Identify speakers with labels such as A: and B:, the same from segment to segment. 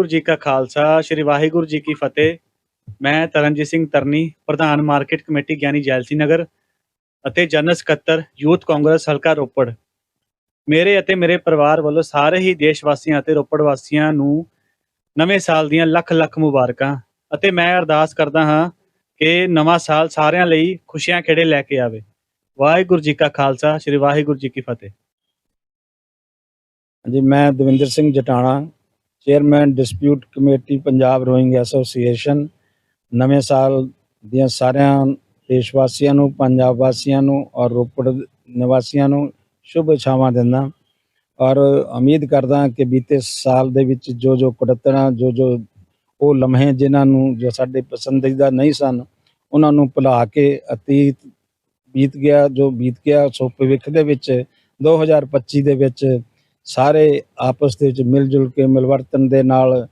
A: ਵਾਹਿਗੁਰੂ ਜੀ ਕਾ ਖਾਲਸਾ, ਸ੍ਰੀ ਵਾਹਿਗੁਰੂ ਜੀ ਕੀ ਫਤਿਹ। ਮੈਂ ਤਰਨਜੀਤ ਸਿੰਘ ਤਰਨੀ, ਪ੍ਰਧਾਨ ਮਾਰਕੀਟ ਕਮੇਟੀ ਗਿਆਨੀ ਜੈਲਸੀ ਨਗਰ ਅਤੇ ਜਨਰਲ ਸਕੱਤਰ ਯੂਥ ਕਾਂਗਰਸ ਹਲਕਾ ਰੋਪੜ। ਮੇਰੇ ਅਤੇ ਮੇਰੇ ਪਰਿਵਾਰ ਵੱਲੋਂ ਸਾਰੇ ਹੀ ਦੇਸ਼ ਵਾਸੀਆਂ ਅਤੇ ਰੋਪੜ ਵਾਸੀਆਂ ਨੂੰ ਨਵੇਂ ਸਾਲ ਦੀਆਂ ਲੱਖ ਲੱਖ ਮੁਬਾਰਕਾਂ ਅਤੇ ਮੈਂ ਅਰਦਾਸ ਕਰਦਾ ਹਾਂ ਕਿ ਨਵਾਂ ਸਾਲ ਸਾਰਿਆਂ ਲਈ ਖੁਸ਼ੀਆਂ ਖੇੜੇ ਲੈ ਕੇ ਆਵੇ। ਵਾਹਿਗੁਰੂ ਜੀ ਕਾ ਖਾਲਸਾ, ਸ੍ਰੀ ਵਾਹਿਗੁਰੂ ਜੀ ਕੀ ਫਤਿਹ।
B: ਜੀ ਮੈਂ Davinder Singh Jatana chairman dispute committee Punjab rowing association ਨਵੇਂ ਸਾਲ ਦੀਆਂ ਸਾਰਿਆਂ ਦੇਸ਼ ਵਾਸੀਆਂ ਨੂੰ, ਪੰਜਾਬ ਵਾਸੀਆਂ ਨੂੰ ਔਰ ਰੋਪੜ ਨਿਵਾਸੀਆਂ ਨੂੰ ਸ਼ੁਭ ਇਛਾਵਾਂ ਦਿੰਦਾ ਔਰ ਉਮੀਦ ਕਰਦਾ ਕਿ ਬੀਤੇ ਸਾਲ ਦੇ ਵਿੱਚ ਜੋ ਜੋ ਕੁੜੱਤਣਾ ਜੋ ਜੋ ਉਹ ਲਮਹੇ ਜਿਨ੍ਹਾਂ ਨੂੰ ਜੋ ਸਾਡੇ ਪਸੰਦੀਦਾ ਨਹੀਂ ਸਨ, ਉਹਨਾਂ ਨੂੰ ਭੁਲਾ ਕੇ ਅਤੀਤ ਬੀਤ ਗਿਆ, ਜੋ ਬੀਤ ਗਿਆ ਸੋ ਭਵਿੱਖ ਦੇ ਵਿੱਚ 2025 ਦੇ ਵਿੱਚ ਸਾਰੇ ਆਪਸ ਦੇ ਵਿੱਚ ਮਿਲ ਜੁਲ ਕੇ ਮਿਲਵਰਤਨ ਦੇ ਨਾਲ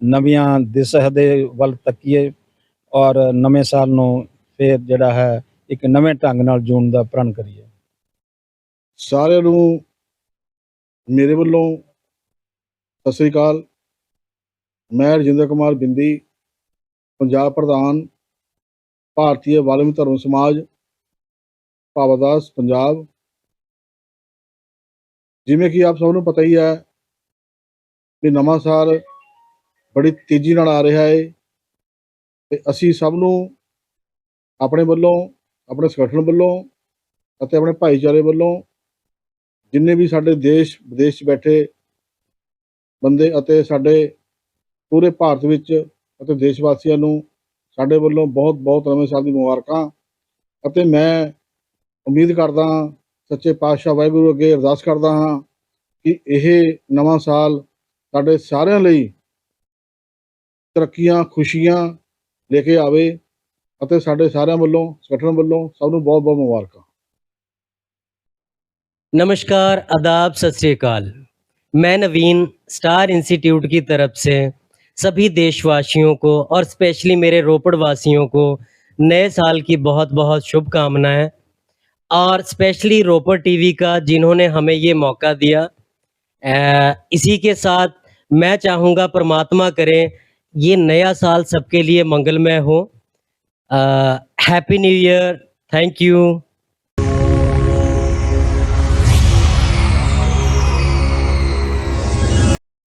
B: ਨਵੀਆਂ ਦਿਸ਼ਾ ਦੇ ਵੱਲ ਤੱਕੀਏ ਔਰ ਨਵੇਂ ਸਾਲ ਨੂੰ ਫੇਰ ਜਿਹੜਾ ਹੈ ਇੱਕ ਨਵੇਂ ਢੰਗ ਨਾਲ ਜੂਨ ਦਾ ਪ੍ਰਣ ਕਰੀਏ।
C: ਸਾਰਿਆਂ ਨੂੰ ਮੇਰੇ ਵੱਲੋਂ ਸਤਿ ਸ੍ਰੀ ਅਕਾਲ। ਮੈਂ ਰਜਿੰਦਰ ਕੁਮਾਰ ਬਿੰਦੀ, ਪੰਜਾਬ ਪ੍ਰਧਾਨ, ਭਾਰਤੀ ਵਾਲਮੀ ਧਰਮ ਸਮਾਜ ਭਾਵਦਾਸ ਪੰਜਾਬ। ਜਿਵੇਂ ਕਿ ਆਪ ਸਭ ਨੂੰ ਪਤਾ ਹੀ ਹੈ ਕਿ ਨਵਾਂ ਸਾਲ ਬੜੀ ਤੇਜ਼ੀ ਨਾਲ ਆ ਰਿਹਾ ਹੈ ਤੇ ਅਸੀਂ ਸਭ ਨੂੰ ਆਪਣੇ ਵੱਲੋਂ, ਆਪਣੇ ਸੰਗਠਨ ਵੱਲੋਂ ਅਤੇ ਆਪਣੇ ਭਾਈਚਾਰੇ ਵੱਲੋਂ ਜਿੰਨੇ ਵੀ ਸਾਡੇ ਦੇਸ਼, ਵਿਦੇਸ਼ 'ਚ ਬੈਠੇ ਬੰਦੇ ਅਤੇ ਸਾਡੇ ਪੂਰੇ ਭਾਰਤ ਵਿੱਚ ਅਤੇ ਦੇਸ਼ ਵਾਸੀਆਂ ਨੂੰ ਸਾਡੇ ਵੱਲੋਂ ਬਹੁਤ ਬਹੁਤ ਨਵੇਂ ਸਾਲ ਦੀ ਮੁਬਾਰਕਾਂ। ਅਤੇ ਮੈਂ ਉਮੀਦ ਕਰਦਾ ਹਾਂ ਸੱਚੇ ਪਾਤਸ਼ਾਹ ਵਾਹਿਗੁਰੂ ਅੱਗੇ ਅਰਦਾਸ ਕਰਦਾ ਹਾਂ ਕਿ ਇਹ ਨਵਾਂ ਸਾਲ ਸਾਡੇ ਸਾਰਿਆਂ ਲਈ ਤਰੱਕੀਆਂ ਖੁਸ਼ੀਆਂ ਲੈ ਕੇ ਆਵੇ ਅਤੇ ਸਾਡੇ ਸਾਰਿਆਂ ਵੱਲੋਂ ਸੰਗਠਨ ਵੱਲੋਂ ਸਭ ਨੂੰ ਬਹੁਤ ਬਹੁਤ ਮੁਬਾਰਕਾਂ
D: नमस्कार आदाब सत श्रीकाल मैं नवीन स्टार इंस्टीट्यूट की तरफ से सभी देशवासियों को और स्पेशली मेरे रोपड़ वासियों को नए साल की बहुत बहुत शुभकामनाएं और स्पेशली रोपर टीवी का जिन्होंने हमें ये मौका दिया आ, इसी के साथ मैं चाहूँगा परमात्मा करें ये नया साल सबके लिए मंगलमय हो। Happy new year thank you